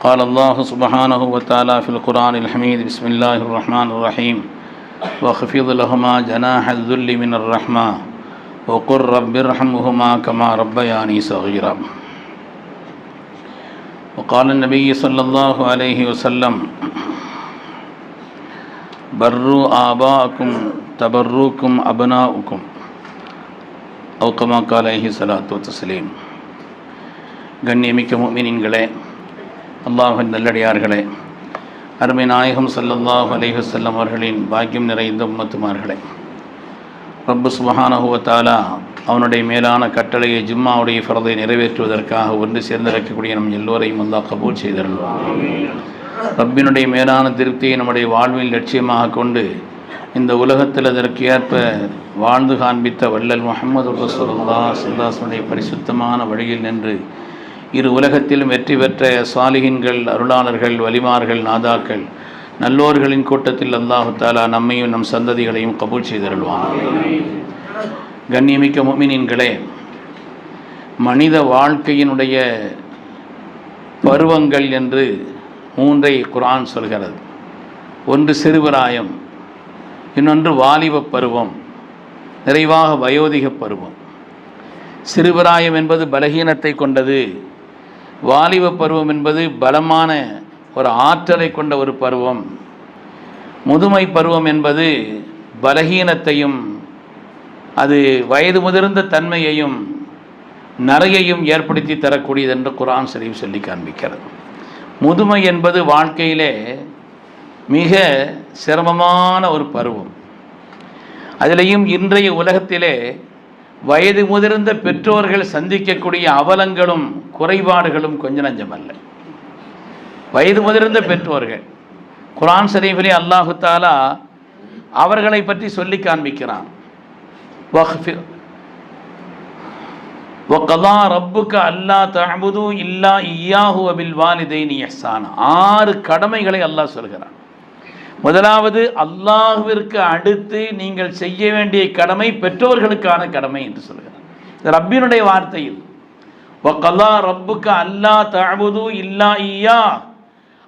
قال الله سبحانه وتعالى في القرآن الحميد بسم الله الرحمن الرحيم واخفض لهما جناح الذل من الرحمة وقل رب ارحمهما كما ربياني صغيرا وقال النبي صلى الله عليه وسلم بروا آباءكم تبروكم أبناؤكم أو كما قال عليه الصلاة والتسليم கண்ணியமிக்க முமினின்களே அல்லாஹின் நல்லடியார்களே அருமை நாயகம் சல்லல்லாஹ் அலைஹி வஸல்லம் அவர்களின் பாக்கியம் நிறைந்த உம்மத்துமார்களே. ரப்பு சுபஹானஹுவத்தாலா அவனுடைய மேலான கட்டளையை ஜும்மாவுடைய ஃபரதை நிறைவேற்றுவதற்காக ஒன்று சேர்ந்திருக்கக்கூடிய நம் எல்லோரையும் அல்லாஹ் கபூல் செய்தருள்வான் ரப்பினுடைய மேலான திருப்தியை நம்முடைய வாழ்வில் லட்சியமாக கொண்டு இந்த உலகத்தில் அதற்கு ஏற்ப வாழ்ந்து காண்பித்த வள்ளல் முகமது ரசூலுல்லா சுல்லாசனுடைய பரிசுத்தமான வழியில் நின்று இரு உலகத்திலும் வெற்றி பெற்ற சாலிகின்கள் அருளாளர்கள் வலிமார்கள் நாதாக்கள் நல்லோர்களின் கூட்டத்தில் அல்லாஹு தாலா நம்மையும் நம் சந்ததிகளையும் கபூல் செய்தருள்வான். கண்ணியமிக்க முமினின்களே மனித வாழ்க்கையினுடைய பருவங்கள் என்று மூன்றை குரான் சொல்கிறது. ஒன்று சிறுவராயம் இன்னொன்று வாலிப பருவம் நிறைவாக வயோதிக பருவம். சிறுவராயம் என்பது பலகீனத்தை கொண்டது. வாலிப பருவம் என்பது பலமான ஒரு ஆற்றலை கொண்ட ஒரு பருவம். முதுமை பருவம் என்பது பலகீனத்தையும் அது வயது முதிர்ந்த தன்மையையும் நரையையும் ஏற்படுத்தி தரக்கூடியது என்று குரான் சரிவு சொல்லி காண்பிக்கிறது. முதுமை என்பது வாழ்க்கையிலே மிக சிரமமான ஒரு பருவம். அதிலையும் இன்றைய உலகத்திலே வயது முதிர்ந்த பெற்றோர்கள் சந்திக்கக்கூடிய அவலங்களும் குறைபாடுகளும் கொஞ்ச நஞ்சமல்ல வயது முதிர்ந்த பெற்றோர்கள் குரான் சரீஃபிலே அல்லாஹு தாலா அவர்களை பற்றி சொல்லி காண்பிக்கிறான். ஒக்கதா ரப்புக்கு அல்லா தஅபுது இல்லா இய்யாஹு அபில் வாலிதைனி இஹ்சான் ஆறு கடமைகளை அல்லாஹ் சொல்கிறான். முதலாவது அல்லாஹுவிற்கு அடுத்து நீங்கள் செய்ய வேண்டிய கடமை பெற்றோர்களுக்கான கடமை என்று சொல்கிறார். ரப்பினுடைய வார்த்தையில். ஒக்கல்லா ரப்புக்கு அல்லா தஅபுது இல்லா ஐயா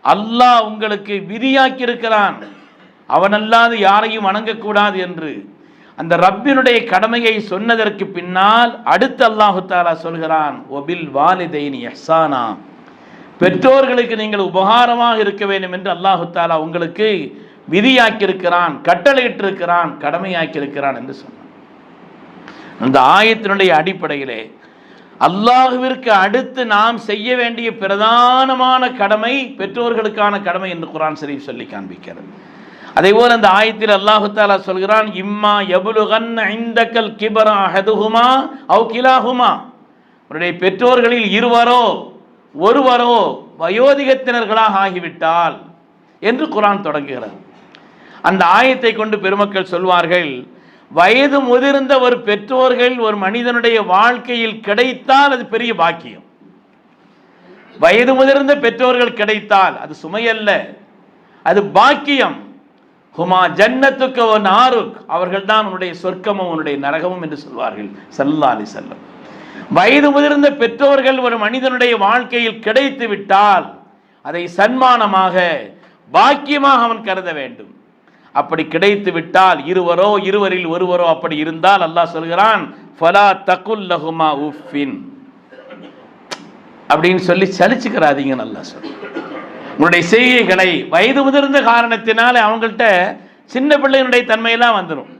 அல்லாஹ் உங்களுக்கு விதியாக்கி இருக்கிறான் அவனல்லாது யாரையும் வணங்கக்கூடாது என்று. அந்த ரப்பினுடைய கடமையை சொன்னதற்கு பின்னால் அடுத்து அல்லாஹு தாலா சொல்கிறான் ஒபில் வாலிதைனி எஹ்சானா பெற்றோர்களுக்கு நீங்கள் உபகாரமாக இருக்க வேண்டும் என்று அல்லாஹு தாலா உங்களுக்கு விதியாக்கியிருக்கிறான் கட்டளையிட்டிருக்கிறான் கடமையாக்கியிருக்கிறான் என்று சொன்னான். அந்த ஆயத்தினுடைய அடிப்படையிலே அல்லாஹுவிற்கு அடுத்து நாம் செய்ய வேண்டிய பிரதானமான கடமை பெற்றோர்களுக்கான கடமை என்று குரான் ஷரீஃப் சொல்லி காண்பிக்கிறது. அதே போல் அந்த ஆயத்தில் அல்லாஹு தாலா சொல்கிறான் இம்மா எபுலுகன் ஐந்தக்கல் கிபரா ஹெதுகுமா அவு கிலாகுமா உன்னுடைய பெற்றோர்களில் இருவரோ ஒருவரோ வயோதிகத்தினர்களாக ஆகிவிட்டால் என்று குரான் தொடங்குகிறது. அந்த ஆயத்தை கொண்டு பெருமக்கள் சொல்வார்கள் வயது முதிர்ந்த ஒரு பெற்றோர்கள் ஒரு மனிதனுடைய வாழ்க்கையில் கிடைத்தால் அது பெரிய பாக்கியம். வயது முதிர்ந்த பெற்றோர்கள் கிடைத்தால் அது சுமையல்ல அது பாக்கியம். ஹுமா ஜன்னத்துக்கு ஒன் ஆருக் அவர்கள் தான் உன்னுடைய சொர்க்கமும் உன்னுடைய நரகமும் என்று சொல்வார்கள் சல்லா அலி செல்லம் வயது முதிர்ந்த பெற்றோர்கள் ஒரு மனிதனுடைய வாழ்க்கையில் கிடைத்து விட்டால் அதை சன்மானமாக பாக்கியமாக அவன் கருத வேண்டும். அப்படி கிடைத்து விட்டால் இருவரோ இருவரில் ஒருவரோ அப்படி இருந்தால் அல்லாஹ் சொல்கிறான் ஃபலா தகுல் லஹுமா உஃபின் அப்படின்னு சொல்லி சலிச்சுக்கிறாதீங்க நல்லா சொல் உங்களுடைய செய்கைகளை வயது முதிர்ந்த காரணத்தினால அவங்கள்ட்ட சின்ன பிள்ளைகளுடைய தன்மையெல்லாம் வந்துடும்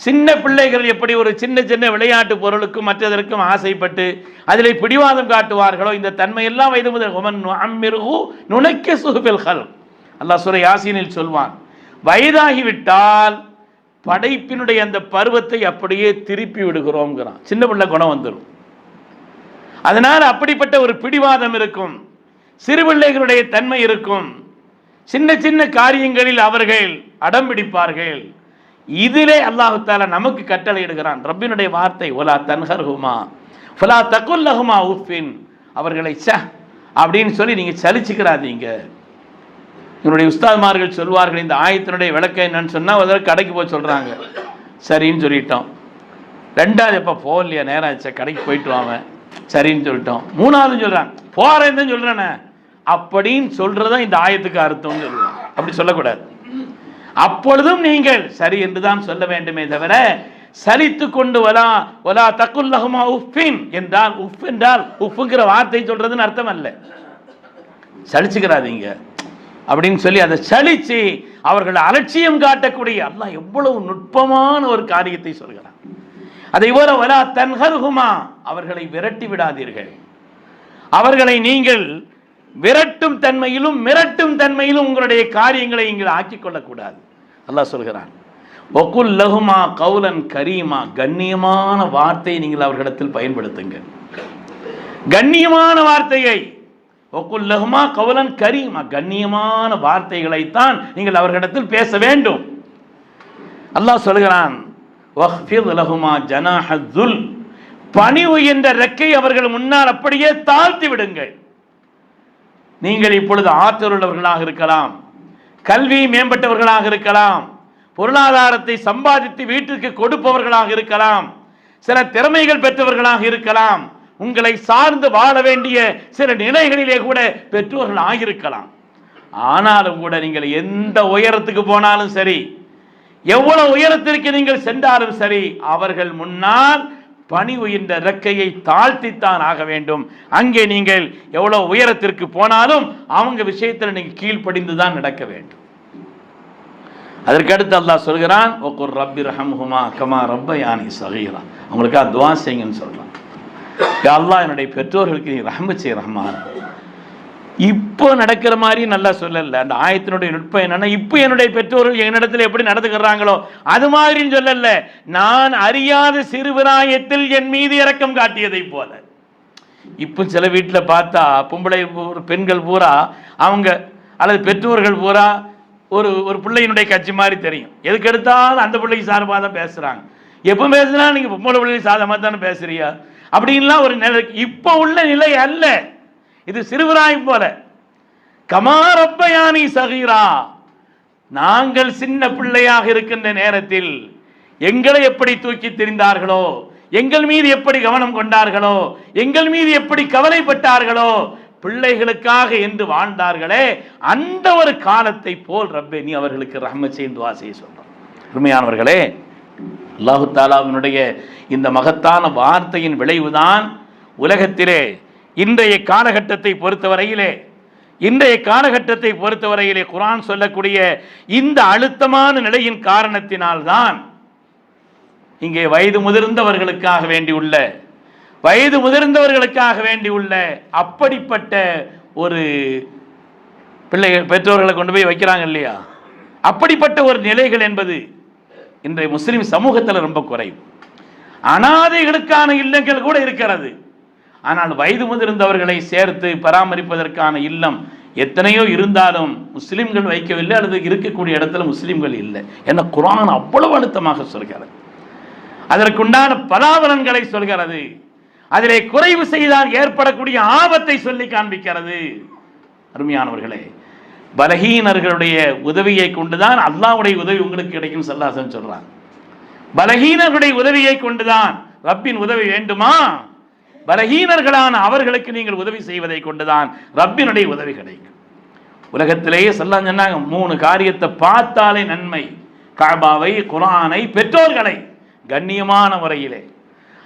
சின்ன பிள்ளைகள் எப்படி ஒரு சின்ன சின்ன விளையாட்டு பொருளுக்கும் மற்றதற்கும் ஆசைப்பட்டு அதில் பிடிவாதம் காட்டுவார்களோ இந்த தன்மையெல்லாம் வயது முதல். ஒமன் அம்மிருகு நுணைக்க சுகுபில் ஹல் அல்லாஹ் சுரை யாசீனில் சொல்வான் வயதாகிவிட்டால் படைப்பினுடைய அந்த பருவத்தை அப்படியே திருப்பி விடுகிறோம்ங்கிறான். சின்ன பிள்ளை குணம் வந்துடும் அதனால் அப்படிப்பட்ட ஒரு பிடிவாதம் இருக்கும் சிறு பிள்ளைகளுடைய தன்மை இருக்கும் சின்ன சின்ன காரியங்களில் தன்மை இருக்கும். சின்ன சின்ன காரியங்களில் அவர்கள் அடம் பிடிப்பார்கள். இதிலே அல்லாஹு தாலா நமக்கு கட்டளை இடுகிறான் ரப்பினுடைய வார்த்தை ஒலா தன்ஹர்ஹுமா ஃபலா தகுல்லஹுமா உஃபின் அவர்களை ச அப்படின்னு சொல்லி நீங்கள் சலிச்சுக்கிறாதீங்க. என்னுடைய உஸ்தாத்மார்கள் சொல்வார்கள் இந்த ஆயத்தினுடைய விளக்கம் என்னன்னு சொன்னால் அதற்கு கடைக்கு போய் சொல்கிறாங்க சரின்னு சொல்லிட்டோம். ரெண்டாவது எப்போ போகலையா நேரம் ஆச்சு. கடைக்கு போயிட்டு வாங்க சரின்னு சொல்லிட்டோம். மூணாவது சொல்கிறான் போகிறேன் தான் சொல்கிறேனே அப்படின்னு சொல்கிறதான் இந்த ஆயத்துக்கு அர்த்தம்னு சொல்லுவாங்க. அப்படி சொல்லக்கூடாது. அப்பொழுதும் நீங்கள் சரி என்றுதான் சொல்ல வேண்டுமே தவிர சலித்து கொண்டு வலா ஒலா தக்குல்லகுமா உஃபின் என்றால் உஃப் என்றால் உஃப்புங்கிற வார்த்தை சொல்றதுன்னு அர்த்தம் அல்ல. சலிச்சுக்கிறாதீங்க. அப்படின்னு சொல்லி அதை சலிச்சு அவர்கள் அலட்சியம் காட்டக்கூடிய அல்லாஹ் எவ்வளவு நுட்பமான ஒரு காரியத்தை சொல்கிறான். அதை போல வலா தன்ஹருகுமா அவர்களை விரட்டி விடாதீர்கள். அவர்களை நீங்கள் விரட்டும் தன்மையிலும் மிரட்டும் தன்மையிலும் உங்களுடைய காரியங்களை நீங்கள் ஆக்கிக் கொள்ளக்கூடாது அல்லாஹ் சொல்கிறான் ஒகுல் லகுமா கவுலன் கரீமா. கண்ணியமான வார்த்தையை நீங்கள் அவர்களிடத்தில் பயன்படுத்துங்க. கண்ணியமான வார்த்தையை ஒகுல் லகுமா கவுலன் கரீமா. கண்ணியமான வார்த்தைகளைத்தான் நீங்கள் அவர்களிடத்தில் பேச வேண்டும். அல்லாஹ் சொல்கிறான் லகுமா ஜனாஹுல் பணிவு என்ற ரெக்கை அவர்கள் முன்னால் அப்படியே தாழ்த்தி விடுங்கள். நீங்கள் இப்பொழுது ஆற்றல் உள்ளவர்களாக இருக்கலாம் கல்வி மேம்பட்டவர்களாக இருக்கலாம் பொருளாதாரத்தை சம்பாதித்து வீட்டிற்கு கொடுப்பவர்களாக இருக்கலாம் சில திறமைகள் பெற்றவர்களாக இருக்கலாம் உங்களை சார்ந்து வாழ வேண்டிய சில நிலைகளிலே கூட பெற்றோர்கள் ஆகியிருக்கலாம். ஆனாலும் கூட நீங்கள் எந்த உயரத்துக்கு போனாலும் சரி எவ்வளவு உயரத்திற்கு நீங்கள் சென்றாலும் சரி அவர்கள் முன்னால் பணிவு என்ற இறக்கையை தாழ்த்தித்தான் ஆக வேண்டும். அங்கே நீங்கள் எவ்வளவு உயரத்திற்கு போனாலும் அவங்க விஷயத்தில் நீங்கள் கீழ்ப்படிந்து தான் நடக்க வேண்டும். அதற்கடுத்து அல்லாஹ் சொல்கிறான் ஒக்கூர் ரப்பி ரஹம்ஹுமா கமா ரப்ப யானி சகீரா. அவங்களுக்காக துவா செய்யுங்கன்னு சொல்றான். அல்லாஹ் என்னுடைய பெற்றோர்களுக்கு நீ ரஹம செய் ரஹ்மான். இப்போ நடக்கிற மாதிரி நல்லா சொல்லல. அந்த ஆயத்தினுடைய நுட்பம் என்னன்னா இப்போ என்னுடைய பெற்றோர்கள் என்னிடத்தில் எப்படி நடந்துக்கிறாங்களோ அது மாதிரின்னு சொல்லல. நான் அறியாத சிறுபிராயத்தில் என் மீது இறக்கம் காட்டியதை போல. இப்போ சில வீட்டில் பார்த்தா பொம்பளை பெண்கள் பூரா அவங்க அல்லது பெற்றோர்கள் பூரா ஒரு ஒரு பிள்ளையினுடைய கட்சி மாதிரி தெரியும். எதுக்கு எடுத்தாலும் அந்த பிள்ளைக்கு சார்பாக தான் பேசுகிறாங்க எப்போ பேசுனா நீங்கள் பொம்பளை பிள்ளைக்கு சாதமாக தானே பேசுறியா அப்படின்லாம் ஒரு நிலை இப்போ உள்ள நிலை அல்ல. இது சிறுவராய் போல. கமாரப்பயானி சகீரா நாங்கள் சின்ன பிள்ளையாக இருக்கின்ற நேரத்தில் எங்களை எப்படி தூக்கி திரிந்தார்களோ எங்கள் மீது எப்படி கவனம் கொண்டார்களோ எங்கள் மீது எப்படி கவலைப்பட்டார்களோ பிள்ளைகளுக்காக என்று வாழ்ந்தார்களே அந்த ஒரு காலத்தை போல் ரப்பே நீ அவர்களுக்கு ரஹ்ம செய்து வாசையை சொல்றோம். அருமையானவர்களே அல்லாஹு தாலாவினுடைய இந்த மகத்தான வார்த்தையின் விளைவுதான் உலகத்திலே இன்றைய காலகட்டத்தை பொறுத்தவரையிலே இன்றைய காலகட்டத்தை பொறுத்தவரையிலே குரான் சொல்லக்கூடிய இந்த அழுத்தமான நிலையின் காரணத்தினால்தான் இங்கே வயது முதிர்ந்தவர்களுக்காக வேண்டியுள்ள வயது முதிர்ந்தவர்களுக்காக வேண்டியுள்ள அப்படிப்பட்ட ஒரு பிள்ளைகள் பெற்றோர்களை கொண்டு போய் வைக்கிறாங்க இல்லையா? அப்படிப்பட்ட ஒரு நிலைகள் என்பது இன்றைய முஸ்லிம் சமூகத்தில் ரொம்ப குறைவு. அனாதைகளுக்கான இல்லங்கள் கூட இருக்கிறது. ஆனால் வயது முதிர்ந்தவர்களை சேர்த்து பராமரிப்பதற்கான இல்லம் எத்தனையோ இருந்தாலும் முஸ்லிம்கள் வைக்கவில்லை அல்லது இருக்கக்கூடிய இடத்துல முஸ்லிம்கள் இல்லை என குரான் அவ்வளவு அழுத்தமாக சொல்கிறது. அதற்குண்டான பலாபலன்களை சொல்கிறது. அதிலே குறைவு செய்தால் ஏற்படக்கூடிய ஆபத்தை சொல்லி காண்பிக்கிறது. அருமையானவர்களே பலகீனர்களுடைய உதவியை கொண்டுதான் அல்லாவுடைய உதவி உங்களுக்கு கிடைக்கும் சல்லாசன் சொல்றான். பலகீனர்களுடைய உதவியை கொண்டுதான் ரப்பின் உதவி வேண்டுமா? பலகீனர்களான அவர்களுக்கு நீங்கள் உதவி செய்வதை கொண்டுதான் ரப்பினுடைய உதவி கிடைக்கும். உலகத்திலேயே சொல்லலாம் சொன்னாங்க மூணு காரியத்தை பார்த்தாலே நன்மை. காபாவை குரானை பெற்றோர்களை கண்ணியமான முறையிலே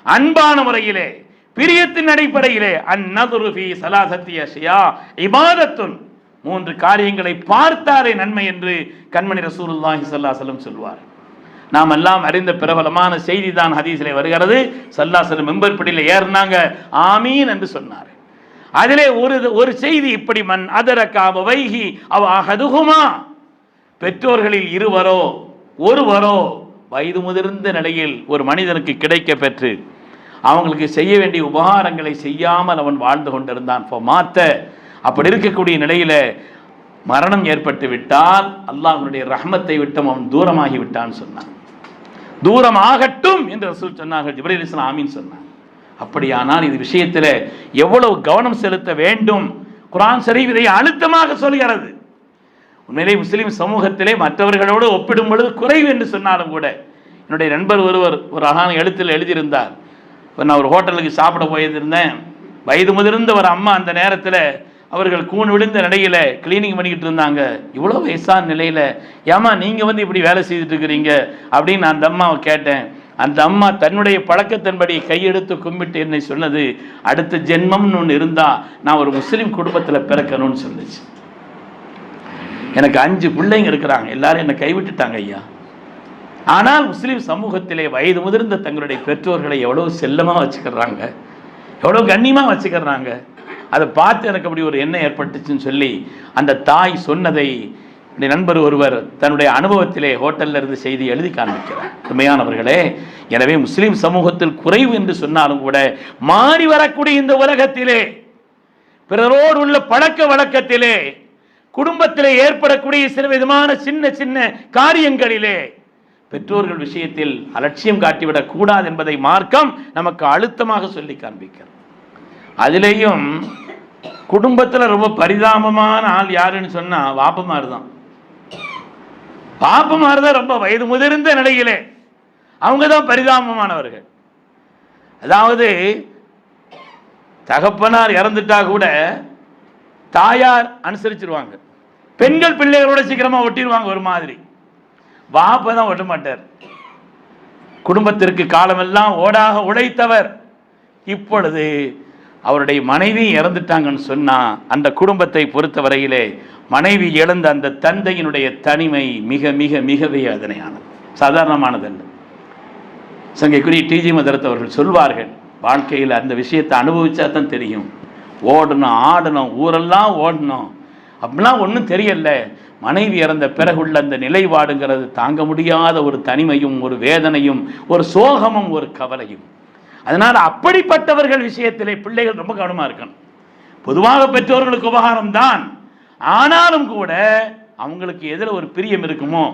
அன்பான முறையிலே பிரியத்தின் அடிப்படையிலே அந்நதுருபி சலாசத்திய சலாசத்தி இபாதத்துன் மூன்று காரியங்களை பார்த்தாரே நன்மை என்று கண்மணி ரசூலுல்லாஹி ஸல்லல்லாஹு அலைஹி சொல்வார் நாம் எல்லாம் அறிந்த பிரபலமான செய்தி தான் ஹதீஸிலே வருகிறது. சல்லாசன் மெம்பர்படியில் ஏறினாங்க. ஆமீன் என்று சொன்னார். அதிலே ஒரு ஒரு செய்தி இப்படி மண் அதரக்காம வைகி அவ அகதுகுமா பெற்றோர்களில் இருவரோ ஒருவரோ வயது முதிர்ந்த நிலையில் ஒரு மனிதனுக்கு கிடைக்க பெற்று அவங்களுக்கு செய்ய வேண்டிய உபகாரங்களை செய்யாமல் அவன் வாழ்ந்து கொண்டிருந்தான். இப்போ மாத்த. அப்படி இருக்கக்கூடிய நிலையில மரணம் ஏற்பட்டு விட்டால் அல்லாஹனுடைய ரஹமத்தை விட்டும் அவன் தூரமாகி விட்டான்னு சொன்னான். தூரம் ஆகட்டும் என்று ரசூல் சொன்னார்கள். ஜிப்ரீல் இஸ்லாம் ஆமீன் சொன்னார். அப்படியானால் இது விஷயத்தில் எவ்வளவு கவனம் செலுத்த வேண்டும்? குரான் ஷரீஃப் இதை அழுத்தமாக சொல்கிறது. உண்மையிலே முஸ்லீம் சமூகத்திலே மற்றவர்களோடு ஒப்பிடும் பொழுது குறைவு என்று சொன்னாலும் கூட என்னுடைய நண்பர் ஒருவர் ஒரு அழகான எழுத்தில் எழுதியிருந்தார். இப்போ நான் ஒரு ஹோட்டலுக்கு சாப்பிட போயிருந்தேன். வயது முதிர்ந்த ஒரு அம்மா அந்த நேரத்தில் அவர்கள் கூண் விழுந்த நிலையில் கிளீனிங் பண்ணிக்கிட்டு இருந்தாங்க. இவ்வளோ வயசான நிலையில் ஏமா நீங்கள் வந்து இப்படி வேலை செய்துட்டு இருக்கிறீங்க அப்படின்னு நான் அந்த அம்மாவை கேட்டேன். அந்த அம்மா தன்னுடைய பழக்கத்தின்படி கையெடுத்து கும்பிட்டு என்னை சொன்னது அடுத்த ஜென்மம்னு ஒன்று இருந்தால் நான் ஒரு முஸ்லீம் குடும்பத்தில் பிறக்கணும்னு சொல்லுச்சு. எனக்கு அஞ்சு பிள்ளைங்க இருக்கிறாங்க. எல்லாரும் என்னை கைவிட்டுட்டாங்க ஐயா. ஆனால் முஸ்லீம் சமூகத்திலே வயது முதிர்ந்த தங்களுடைய பெற்றோர்களை எவ்வளோ செல்லமாக வச்சுக்கிறாங்க? எவ்வளோ கண்ணியமாக வச்சுக்கிறாங்க? அதை பார்த்து எனக்கு அப்படி ஒரு எண்ணம் ஏற்பட்டுச்சுன்னு சொல்லி அந்த தாய் சொன்னதை என்னுடைய நண்பர் ஒருவர் தன்னுடைய அனுபவத்திலே ஹோட்டல்ல இருந்து செய்தி எழுதி காண்பிக்கிறார். உண்மையானவர்களே எனவே முஸ்லீம் சமூகத்தில் குறைவு என்று சொன்னாலும் கூட மாறி வரக்கூடிய இந்த உலகத்திலே பிறரோடு உள்ள பழக்க வழக்கத்திலே குடும்பத்திலே ஏற்படக்கூடிய சில விதமான சின்ன சின்ன காரியங்களிலே பெற்றோர்கள் விஷயத்தில் அலட்சியம் காட்டிவிடக் கூடாது என்பதை மார்க்கம் நமக்கு அழுத்தமாக சொல்லி காண்பிக்கிறது. அதுலேயும் குடும்பத்தில் ரொம்ப பரிதாபமான ஆள் யாருன்னு சொன்னா வாப்பமார் தான் பாப்பமார் தான் ரொம்ப வயது முதிர்ந்த நிலையிலே அவங்க தான் பரிதாபமானவர்கள். அதாவது தகப்பனார் இறந்துட்டா கூட தாயார் அனுசரிச்சிருவாங்க. பெண்கள் பிள்ளைகளோட சீக்கிரமா ஒட்டிடுவாங்க ஒரு மாதிரி. வாப்ப தான் ஒட்ட மாட்டார் குடும்பத்திற்கு காலமெல்லாம் ஓடாக உழைத்தவர். இப்பொழுது அவருடைய மனைவி இறந்துட்டாங்கன்னு சொன்னா அந்த குடும்பத்தை பொறுத்தவரையிலே மனைவி இழந்த அந்த தந்தையினுடைய தனிமை மிக மிக மிக வேதனையானது சாதாரணமானதல்ல. சங்கைக்குரிய டிஜி மதரத் அவர்கள் சொல்வார்கள் வாழ்க்கையில் அந்த விஷயத்தை அனுபவிச்சா தான் தெரியும். ஓடணும் ஆடணும் ஊரெல்லாம் ஓடணும். அப்படிலாம் ஒன்றும் தெரியல. மனைவி இறந்த பிறகுள்ள அந்த நிலைப்பாடுங்கிறது தாங்க முடியாத ஒரு தனிமையும் ஒரு வேதனையும் ஒரு சோகமும் ஒரு கவலையும். அதனால் அப்படிப்பட்டவர்கள் விஷயத்திலே பிள்ளைகள் ரொம்ப கவனமாக இருக்கணும். பொதுவாக பெற்றோர்களுக்கு உபகாரம் தான் ஆனாலும் கூட அவங்களுக்கு எதில் ஒரு பிரியம் இருக்குமோ?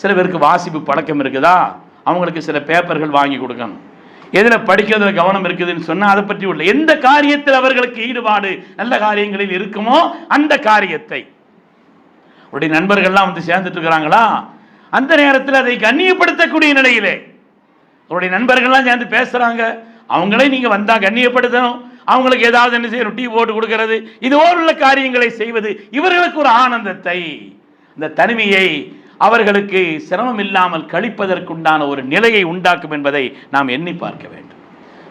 சில பேருக்கு வாசிப்பு பழக்கம் இருக்குதா? அவங்களுக்கு சில பேப்பர்கள் வாங்கி கொடுக்கணும். எதில் படிக்கிறதுல கவனம் இருக்குதுன்னு சொன்னால் அதை பற்றி உள்ள எந்த காரியத்தில் அவர்களுக்கு ஈடுபாடு நல்ல காரியங்களில் இருக்குமோ அந்த காரியத்தை. உடைய நண்பர்கள்லாம் வந்து சேர்ந்துட்டு இருக்கிறாங்களா? அந்த நேரத்தில் அதை கண்ணியப்படுத்தக்கூடிய நிலையிலே. உங்களுடைய நண்பர்கள்லாம் சேர்ந்து பேசுறாங்க. அவங்களே நீங்க வந்தா கண்ணியப்படுத்தணும். அவங்களுக்கு ஏதாவது என்ன செய்யணும்? டீ போட்டு கொடுக்கறது. இது உள்ள காரியங்களை செய்வது இவர்களுக்கு ஒரு ஆனந்தத்தை இந்த தனிமையை அவர்களுக்கு சிரமம் இல்லாமல் கழிப்பதற்குண்டான ஒரு நிலையை உண்டாக்கும் என்பதை நாம் எண்ணி பார்க்க வேண்டும்.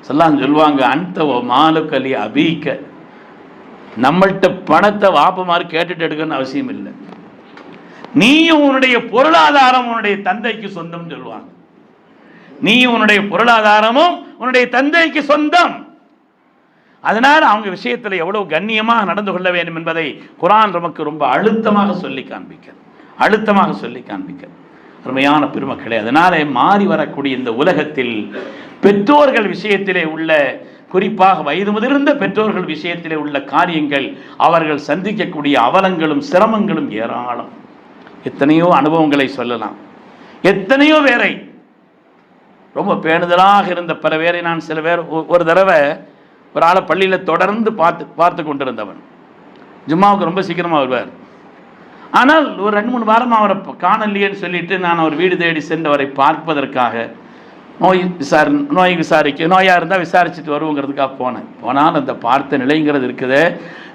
சொல்லாம் சொல்லுவாங்க அந்த மாலுக்கலி அபீக்க. நம்மள்கிட்ட பணத்தை வாப்பமாறு கேட்டுட்டு எடுக்கணும்னு அவசியம் இல்லை. நீயும் உன்னுடைய பொருளாதாரம் உன்னுடைய தந்தைக்கு சொந்தம் சொல்லுவாங்க. நீ உன்னுடைய பொருளாதாரமும் உன்னுடைய தந்தைக்கு சொந்தம். அதனால் அவங்க விஷயத்தில் எவ்வளவு கண்ணியமாக நடந்து கொள்ள வேண்டும் என்பதை குரான் நமக்கு ரொம்ப அழுத்தமாக சொல்லி காண்பிக்கிறது. அழுத்தமாக சொல்லி காண்பிக்கிறது. அருமையான பெருமக்களே அதனாலே மாறி வரக்கூடிய இந்த உலகத்தில் பெற்றோர்கள் விஷயத்திலே உள்ள குறிப்பாக வயது முதிர்ந்த பெற்றோர்கள் விஷயத்திலே உள்ள காரியங்கள் அவர்கள் சந்திக்கக்கூடிய அவலங்களும் சிரமங்களும் ஏராளம். எத்தனையோ அனுபவங்களை சொல்லலாம். எத்தனையோ பேரை ரொம்ப பேணுதலாக இருந்த பல பேரை நான் சில பேர் ஒரு தடவை ஒரு ஆளை பள்ளியில் தொடர்ந்து பார்த்து பார்த்து கொண்டிருந்தவன். ஜும்மாவுக்கு ரொம்ப சீக்கிரமாக வருவார். ஆனால் ஒரு ரெண்டு மூணு வாரமாக அவரை காணலையேன்னு சொல்லிட்டு நான் அவர் வீடு தேடி சென்று அவரை பார்ப்பதற்காக நோய் விசாரி நோய் விசாரிக்க நோயாக இருந்தால் விசாரிச்சுட்டு வருவோங்கிறதுக்காக போனேன். போனால் அந்த பார்த்த நிலைங்கிறது இருக்குது.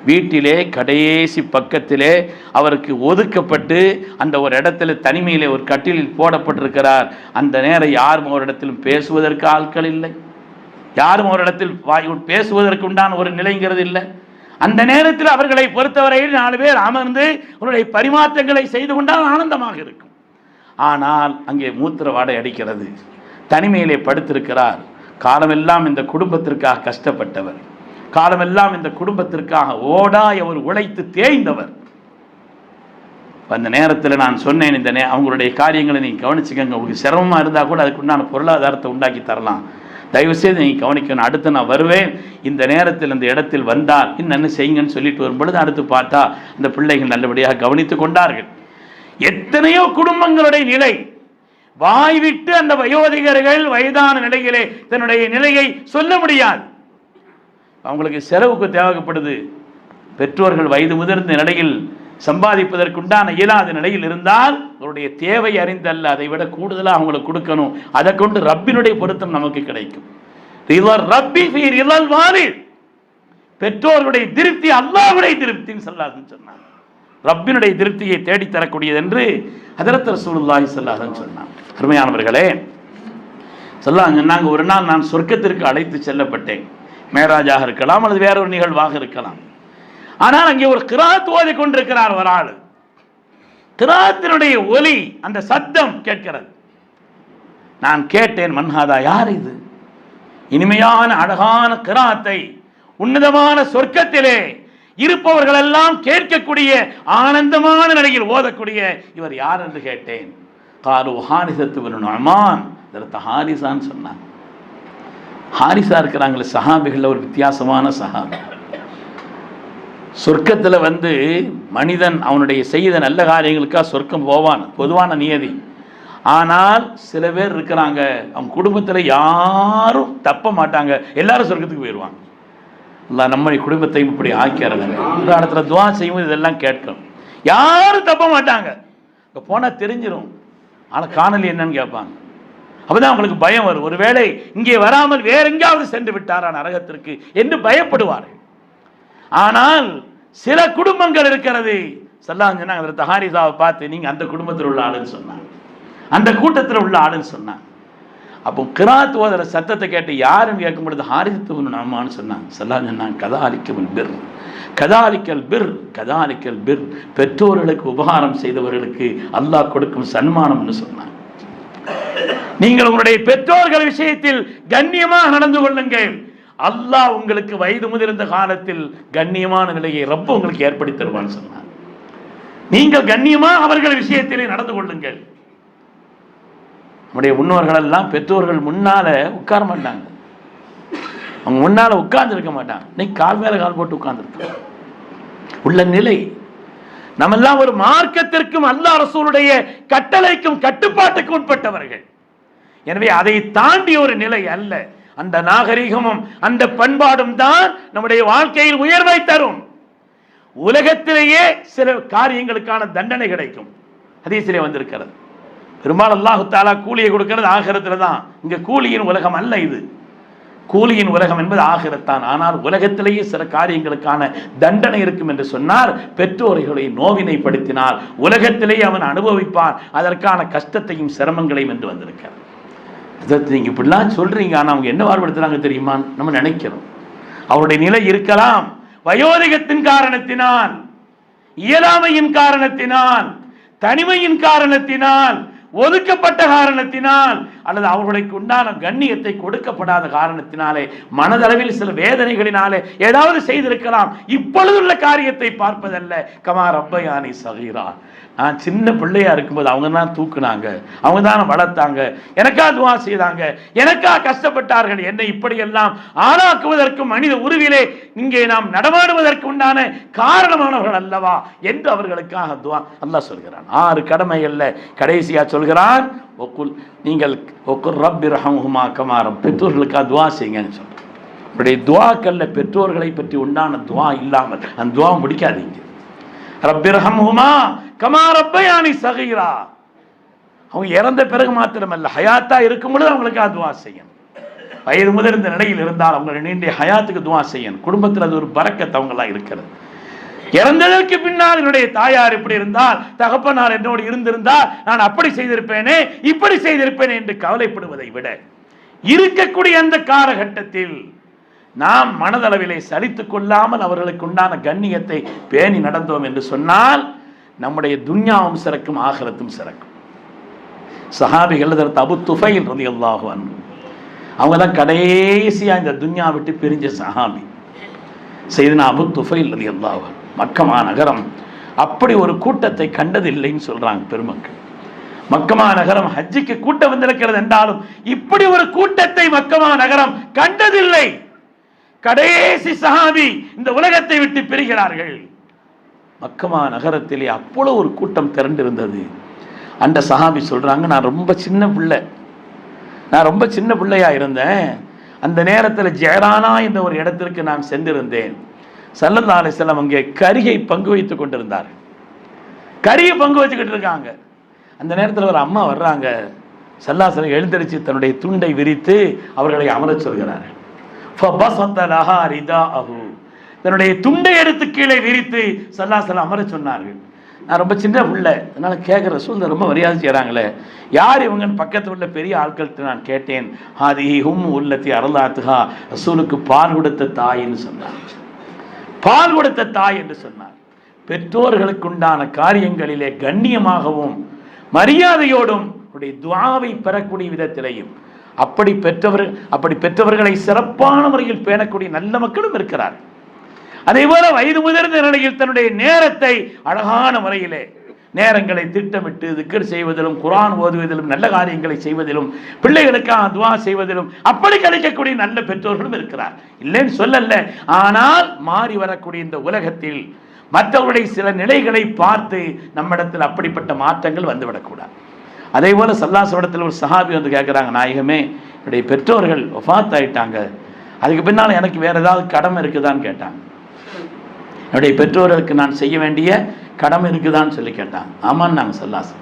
வீட்டிலே கடைசி பக்கத்திலே அவருக்கு ஒதுக்கப்பட்டு அந்த ஒரு இடத்துல தனிமையில் ஒரு கட்டிலில் போடப்பட்டிருக்கிறார். அந்த நேரம் யாரும் ஒரு இடத்திலும் பேசுவதற்கு ஆட்கள் இல்லை. யாரும் ஒரு இடத்தில் வாய் பேசுவதற்கு உண்டான ஒரு நிலைங்கிறது இல்லை. அந்த நேரத்தில் அவர்களை பொறுத்தவரையில் நாலு பேர் அமர்ந்து அவருடைய பரிமாற்றங்களை செய்து கொண்டால் ஆனந்தமாக இருக்கும். ஆனால் அங்கே மூத்திர வாடை அடிக்கிறது. தனிமையிலே படுத்திருக்கிறார். காலமெல்லாம் இந்த குடும்பத்திற்காக கஷ்டப்பட்டவர். காலமெல்லாம் இந்த குடும்பத்திற்காக ஓடாய் அவர் உழைத்து தேய்ந்தவர். அந்த நேரத்தில் நான் சொன்னேன் இந்த நே அவங்களுடைய காரியங்களை நீங்கள் கவனிச்சுக்கங்க. உங்களுக்கு சிரமமாக இருந்தால் கூட அதுக்குண்டான பொருளாதாரத்தை உண்டாக்கி தரலாம். தயவுசெய்து நீங்கள் கவனிக்கணும். அடுத்து நான் வருவேன். இந்த நேரத்தில் இந்த இடத்தில் வந்தால் இன்னும் செய்யுங்கன்னு சொல்லிட்டு வரும்பொழுது அடுத்து பார்த்தா அந்த பிள்ளைகள் நல்லபடியாக கவனித்து கொண்டார்கள். எத்தனையோ குடும்பங்களுடைய நிலை வாய்விட்டு அந்த வயோதிகர்கள் வயதான நிலையிலே தன்னுடைய நிலையை சொல்ல முடியாது. அவங்களுக்கு செலவுக்கு தேவைப்படுது. பெற்றோர்கள் வயது முதிர்ந்த நிலையில் சம்பாதிப்பதற்குண்டான இயலாத நிலையில் இருந்தால் அவருடைய தேவை அறிந்தல்ல அதை விட கூடுதலாக அவங்களுக்கு கொடுக்கணும். அதை கொண்டு ரப்பினுடைய பொருத்தம் நமக்கு கிடைக்கும். ரிவர் ரப்பி ஃபீ ரிலல் பெற்றோர்களுடைய திருப்தி அல்லாவுடைய திருப்தின்னு சொல்லாதுன்னு சொன்னாங்க. ரப்பினுடைய திருப்தியை தேடித்தரக்கூடியது என்று அதரத்தர் ரசூலுல்லாஹி ஸல்லல்லாஹு சொன்னாங்க. அருமையானவர்களே சொல்லாங்க நாங்கள் ஒரு நாள் நான் சொர்க்கத்திற்கு அழைத்து செல்லப்பட்டேன். மேராஜாக இருக்கலாம் அல்லது வேற ஒரு நிகழ்வாக இருக்கலாம். ஆனால் அங்கே ஒரு கிராத் ஓதி கொண்டிருக்கிறார் ஒரு ஆள். கிராத்தினுடைய ஒலி அந்த சத்தம் கேட்கிறது. நான் கேட்டேன் மன்ஹாதா யார் இது? இனிமையான அழகான கிராத்தை உன்னதமான சொர்க்கத்திலே இருப்பவர்களெல்லாம் கேட்கக்கூடிய ஆனந்தமான நிலையில் ஓதக்கூடிய இவர் யார் என்று கேட்டேன். காலு ஹாரிசத்து நொமான் இதற்கு ஹாரிசான்னு சொன்னான் ஹாரிசா இருக்கிறாங்களே சஹாபிகளில் ஒரு வித்தியாசமான சஹாபி. சொர்க்கத்தில் வந்து மனிதன் அவனுடைய செய்த நல்ல காரியங்களுக்காக சொர்க்கம் போவான் பொதுவான நியதி. ஆனால் சில பேர் இருக்கிறாங்க அவங்க குடும்பத்தில் யாரும் தப்ப மாட்டாங்க எல்லாரும் சொர்க்கத்துக்கு போயிடுவாங்க இல்லை நம்முடைய குடும்பத்தை இப்படி ஆக்கிறாங்க ஒரு இடத்துல துவா செய்யும்போது இதெல்லாம் கேட்கணும் யாரும் தப்ப மாட்டாங்க. இப்போ போனால் தெரிஞ்சிடும் ஆனால் காணொலி என்னன்னு கேட்பாங்க. அப்பதான் அவங்களுக்கு பயம் வரும். ஒருவேளை இங்கே வராமல் வேற எங்கேயாவது சென்று விட்டாரா நரகத்திற்கு என்று பயப்படுவார்கள். ஆனால் சில குடும்பங்கள் இருக்கிறது. சொல்லாங்க சொன்னாங்க அதில் தஹாரிசாவை பார்த்து நீங்கள் அந்த குடும்பத்தில் உள்ள ஆளுன்னு சொன்னாங்க. அந்த கூட்டத்தில் உள்ள ஆளுன்னு சொன்னாங்க. அப்போ கிராத் ஓதர சத்தத்தை கேட்டு யாருன்னு கேட்கும் பொழுது ஹாரித்து நாமான்னு சொன்னாங்க. சொல்லாங்க சொன்னாங்க கதாலிக்கல் பிர் கதாலிக்கல் பிர் கதாலிக்கல் பிர். பெற்றோர்களுக்கு உபகாரம் செய்தவர்களுக்கு அல்லாஹ் கொடுக்கும் சன்மானம்னு சொன்னாங்க நீங்கள் உங்களுடைய பெற்றோர்கள் விஷயத்தில் கண்ணியமாக நடந்து கொள்ளுங்கள். அல்லாஹ் உங்களுக்கு வயது முதிர்ந்த காலத்தில் கண்ணியமான நிலையை ரொம்ப உங்களுக்கு ஏற்படுத்தி தருவான்னு சொன்னார். நீங்கள் கண்ணியமா அவர்கள் விஷயத்திலே நடந்து கொள்ளுங்கள். நம்முடைய முன்னோர்கள் எல்லாம் பெற்றோர்கள் முன்னால உட்கார மாட்டாங்க. அவங்க முன்னால உட்கார்ந்து இருக்க மாட்டாங்க. இன்னைக்கு கால் மேல கால் போட்டு உட்கார்ந்து உள்ள நிலை. நம்மெல்லாம் ஒரு மார்க்கத்திற்கும் அல்லா ரசூலுடைய கட்டளைக்கும் கட்டுப்பாட்டுக்கும் உட்பட்டவர்கள். எனவே அதை தாண்டி ஒரு நிலை அல்ல. அந்த நாகரிகமும் அந்த பண்பாடும் தான் நம்முடைய வாழ்க்கையில் உயர்வை தரும். உலகத்திலேயே சில காரியங்களுக்கான தண்டனை கிடைக்கும். ஹதீஸிலே வந்திருக்கிறது. பெரும்பாலும் அல்லாஹு தாலா கூலியை கொடுக்கிறது ஆகிறதுல தான். இங்க கூலியின் உலகம் அல்ல இது. கூலியின் உலகம் என்பது ஆகிரத்தான். ஆனால் உலகத்திலேயே சில காரியங்களுக்கான தண்டனை இருக்கும் என்று சொன்னார் பெற்றோர்களை நோவினைப்படுத்தினால் உலகத்திலேயே அவன் அனுபவிப்பான். அதற்கான கஷ்டத்தையும் சிரமங்களையும் என்று வந்திருக்கிறார். அதற்கு நீங்க இப்படிலாம் சொல்றீங்க ஆனால் அவங்க என்ன வாழ்படுத்துறாங்க தெரியுமா? நம்ம நினைக்கிறோம். அவருடைய நிலை இருக்கலாம். வயோதிகத்தின் காரணத்தினால் இயலாமையின் காரணத்தினால் தனிமையின் காரணத்தினால் ஒதுக்கப்பட்ட காரணத்தினால் அல்லது அவர்களுக்கு உண்டான கண்ணியத்தை கொடுக்கப்படாத காரணத்தினாலே மனதளவில் சில வேதனைகளினாலே ஏதாவது செய்திருக்கலாம். இப்பொழுதுள்ள காரியத்தை பார்ப்பதல்ல. கமா ரப்பயானி சகீரா. நான் சின்ன பிள்ளையா இருக்கும்போது அவங்க தான் தூக்குனாங்க. அவங்க தான் வளர்த்தாங்க. எனக்கா துவா செய்தாங்க. எனக்கா கஷ்டப்பட்டார்கள். என்னை இப்படியெல்லாம் ஆளாக்குவதற்கு மனித உருவிலே இங்கே நாம் நடமாடுவதற்கு உண்டான காரணமானவர்கள் அல்லவா என்று அவர்களுக்காக துவா. அல்லா சொல்கிறான். ஆறு கடமைகளில் கடைசியா சொல்கிறான் ஒக்குல் நீங்கள் ஒக்குல் ரப்பி ரஹமுமா கமாரம் பெற்றோர்களுக்காக துவா செய்யுங்கன்னு சொல்றேன். இப்படி துவாக்கல்ல பெற்றோர்களை பற்றி உண்டான துவா இல்லாமல் அந்த துவா முடிக்காதீங்க. ரப்பிரஹம்ஹுமா கமா ரப்பயானி சகீரா. அவங்க இறந்த பிறகு மாத்திரமல்ல ஹயாத்தா இருக்கும் பொழுது அவங்களுக்கு துவா செய்யணும். வயது முதிர்ந்த நிலையில் இருந்தால் அவங்களை நீண்ட ஹயாத்துக்கு துவா செய்யணும். குடும்பத்தில் அது ஒரு பறக்கத்தை அவங்களாம் இருக்கிறது. இறந்ததற்கு பின்னால் என்னுடைய தாயார் இப்படி இருந்தால் தகப்பனார் என்னோடு இருந்திருந்தால் நான் அப்படி செய்திருப்பேனே இப்படி செய்திருப்பேனே என்று கவலைப்படுவதை விட இருக்கக்கூடிய அந்த காலகட்டத்தில் நாம் மனதளவிலே சலித்து கொள்ளாமல் அவர்களுக்கு உண்டான கண்ணியத்தை பேணி நடந்தோம் என்று சொன்னால் நம்முடைய துன்யாவும் சிறக்கும் ஆகலத்தும் சிறக்கும். சஹாபிகள் அதற்கு அபு துஃபைல் ரதி அவங்க தான் கடைசியாக இந்த துன்யா விட்டு பிரிஞ்ச சஹாபி. செய்தனா அபு துஃபைல் ரதி மக்கமா நகரம் அப்படி ஒரு கூட்டத்தை கண்டதில்லைன்னு சொல்றாங்க பெருமக்கள். மக்கமா நகரம் ஹஜ்ஜிக்கு கூட்டம் வந்திருக்கிறது என்றாலும் இப்படி ஒரு கூட்டத்தை மக்கமா நகரம் கண்டதில்லை. கடைசி சஹாபி இந்த உலகத்தை விட்டு பிரிகிறார்கள். மக்கமா நகரத்திலே அவ்வளவு ஒரு கூட்டம் திரண்டிருந்தது. அந்த சஹாபி சொல்கிறாங்க நான் ரொம்ப சின்ன பிள்ளை. நான் ரொம்ப சின்ன பிள்ளையாக இருந்தேன். அந்த நேரத்தில் ஜெயரானா என்ற ஒரு இடத்திற்கு நான் சென்றிருந்தேன். சல்லல்லா அலிஸ்லாம் அங்கே கரிகை பங்கு வைத்து கொண்டிருந்தார் கரியை பங்கு வச்சுக்கிட்டு இருக்காங்க. அந்த நேரத்தில் ஒரு அம்மா வர்றாங்க. சல்லாசலம் எழுந்தரிச்சு தன்னுடைய துண்டை விரித்து அவர்களை அமரச் சொல்கிறார் தன்னுடைய துண்டை எடுத்து கீழே விரித்து சல்லாசலம் அமரச் சொன்னார்கள். நான் ரொம்ப சின்ன பிள்ளை அதனால கேட்குற சூழ்நிலை ரொம்ப மரியாதை செய்கிறாங்களே யார் இவங்கன்னு பக்கத்தில் உள்ள பெரிய ஆட்கள்கிட்ட நான் கேட்டேன். அது ஹும் உள்ளத்தி அருளாத்துகா ரசூலுக்கு பால் கொடுத்த தாயின்னு சொன்னார். பால் கொடுத்த தாய் என்று சொன்னார். பெற்றோர்களுக்குண்டான காரியங்களிலே கண்ணியமாகவும் மரியாதையோடும் உடைய துவாவை பெறக்கூடிய விதத்திலையும் அப்படி பெற்றவர் அப்படி பெற்றவர்களை சிறப்பான முறையில் பேணக்கூடிய நல்ல மக்களும் இருக்கிறார். அதே போல வயது முதிர்ந்த நிலையில் தன்னுடைய நேரத்தை அழகான முறையிலே நேரங்களை திட்டமிட்டு திக்கர் செய்வதிலும் குரான் ஓதுவதிலும் நல்ல காரியங்களை செய்வதிலும் பிள்ளைகளுக்காக துவா செய்வதிலும் அப்படி கிடைக்கக்கூடிய நல்ல பெற்றோர்களும் இருக்கிறார். இல்லைன்னு சொல்லல ஆனால் மாறி வரக்கூடிய இந்த உலகத்தில் மற்றவருடைய சில நிலைகளை பார்த்து நம்மிடத்தில் அப்படிப்பட்ட மாற்றங்கள் வந்துவிடக்கூடாது. அதே போல் சல்லாசவடத்தில் ஒரு சஹாபி வந்து கேட்குறாங்க நாயகமே என்னுடைய பெற்றோர்கள் ஒஃபாத் ஆயிட்டாங்க. அதுக்கு பின்னால் எனக்கு வேறு ஏதாவது கடமை இருக்குதான்னு கேட்டாங்க. என்னுடைய பெற்றோர்களுக்கு நான் செய்ய வேண்டிய கடமை இருக்குதான்னு சொல்லி கேட்டாங்க. ஆமான்னு நாங்கள் சல்லாஸ்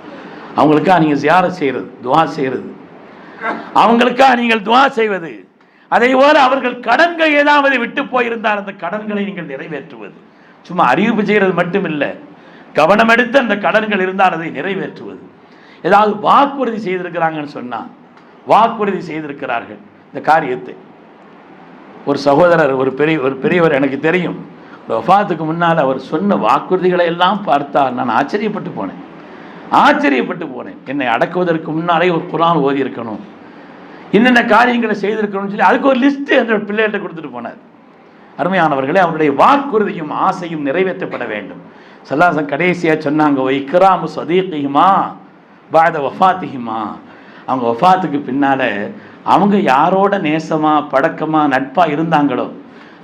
அவங்களுக்காக நீங்கள் சியார செய்கிறது துவா செய்கிறது அவங்களுக்காக நீங்கள் துவா செய்வது. அதே போல அவர்கள் கடன்கள் ஏதாவது விட்டு போயிருந்தால் அந்த கடன்களை நீங்கள் நிறைவேற்றுவது. சும்மா அறிவிப்பு செய்கிறது மட்டும் இல்லை கவனம் எடுத்து அந்த கடன்கள் இருந்தால் அதை நிறைவேற்றுவது. ஏதாவது வாக்குறுதி செய்திருக்கிறாங்கன்னு சொன்னால் வாக்குறுதி செய்திருக்கிறார்கள். இந்த காரியத்தை. ஒரு சகோதரர் ஒரு பெரிய ஒரு பெரியவர் எனக்கு தெரியும். வஃபாத்துக்கு முன்னால் அவர் சொன்ன வாக்குறுதிகளை எல்லாம் பார்த்தா நான் ஆச்சரியப்பட்டு போனேன். ஆச்சரியப்பட்டு போனேன். என்னை அடக்குவதற்கு முன்னாலே ஒரு குரான் ஓதி இருக்கணும் என்னென்ன காரியங்களை செய்திருக்கணும்னு சொல்லி அதுக்கு ஒரு லிஸ்ட்டு அந்த பிள்ளைகிட்ட கொடுத்துட்டு போனார். அருமையானவர்களே அவருடைய வாக்குறுதியும் ஆசையும் நிறைவேற்றப்பட வேண்டும். சல்லாசன் கடைசியாக சொன்னாங்க "ஒ இக்ராமு சதீகிமா பாத வஃபாத்திகிமா அவங்க வஃபாத்துக்கு பின்னால் அவங்க யாரோட நேசமாக பழக்கமாக நட்பாக இருந்தாங்களோ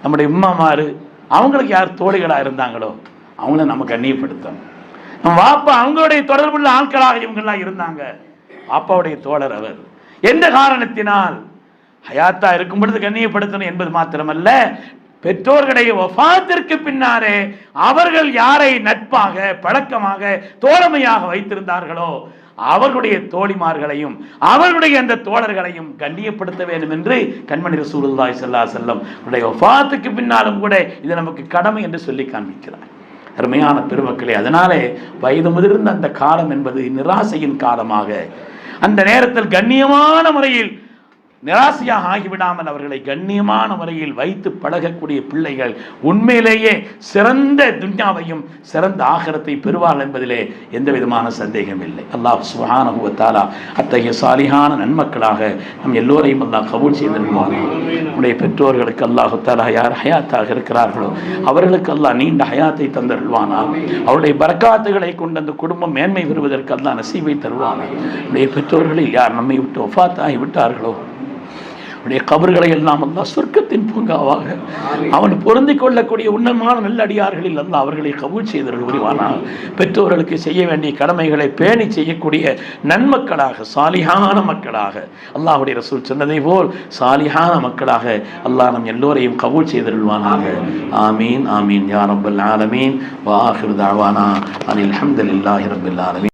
நம்முடைய உம்மாமாரு அவங்களுக்கு யார் தோழிகளாக இருந்தாங்களோ அவங்கள நம்ம கண்ணியப்படுத்தணும். நம்ம வாப்பா அவங்களுடைய தொடர்புள்ள ஆட்களாக இவங்கெல்லாம் இருந்தாங்க. வாப்பாவுடைய தோழர் அவர். எந்த காரணத்தினால்? ஹயாத்தா இருக்கும் பொழுது கண்ணியப்படுத்தணும் என்பது மாத்திரமல்ல பெற்றோர்களுடைய வஃபாத்திற்கு பின்னாரே அவர்கள் யாரை நட்பாக பழக்கமாக தோழமையாக வைத்திருந்தார்களோ அவர்களுடைய தோழிமார்களையும் அவர்களுடைய அந்த தோழர்களையும் கண்ணியப்படுத்த வேண்டும் என்று கண்மணி ரசூலுல்லாய் ஸல்லல்லாஹு செல்லம் உடைய ஒஃபாத்துக்கு பின்னாலும் கூட இது நமக்கு கடமை என்று சொல்லி காண்பிக்கிறார். அருமையான பெருமக்களே அதனாலே வயது முதிர்ந்த அந்த காலம் என்பது நிராசையின் காலமாக அந்த நேரத்தில் கண்ணியமான முறையில் நிராசையாக ஆகிவிடாமல் அவர்களை கண்ணியமான முறையில் வைத்து பழகக்கூடிய பிள்ளைகள் உண்மையிலேயே சிறந்த துன்யாவையும் சிறந்த ஆகரத்தை பெறுவார்கள் என்பதிலே எந்த விதமான சந்தேகம் இல்லை. அல்லாஹ் சுஹானஹு அத்தகைய சாலிகான நன்மக்களாக நம் எல்லோரையும் அல்லாஹ் கபூல் செய்திருப்பாங்க நம்முடைய பெற்றோர்களுக்கு அல்லாஹு தாலா யார் ஹயாத்தாக இருக்கிறார்களோ அவர்களுக்கு அல்லாஹ் நீண்ட ஹயாத்தை தந்தருள்வானா? அவருடைய பரக்காத்துகளை கொண்டு அந்த குடும்பம் மேன்மை பெறுவதற்கு அல்லாஹ் நசீவை தருவானா? நம்முடைய பெற்றோர்களில் யார் நம்மை விட்டு ஒஃபாத்தாகி விட்டார்களோ அவருடைய கபர்களை எல்லாம் அல்லா சொர்க்கத்தின் பூங்காவாக அவன் பொருந்தி கொள்ளக்கூடிய உன்னமான நல்லடியார்களில் அல்ல அவர்களை கபூல் செய்தவர்கள் புரிவானா பெற்றோர்களுக்கு செய்ய வேண்டிய கடமைகளை பேணி செய்யக்கூடிய நன்மக்களாக சாலிகான மக்களாக அல்லாஹ்வுடைய ரசூல் சொன்னதை போல் சாலிகான மக்களாக அல்லாஹ் நம் எல்லோரையும் கபூல் செய்தருள்வானாக. ஆமீன் ஆமீன். யா ரப்பல் ஆலமீன். வாஹிர் தாவானா அனில் அஹமதுல்லாஹி ரப்பில் ஆலமீன்.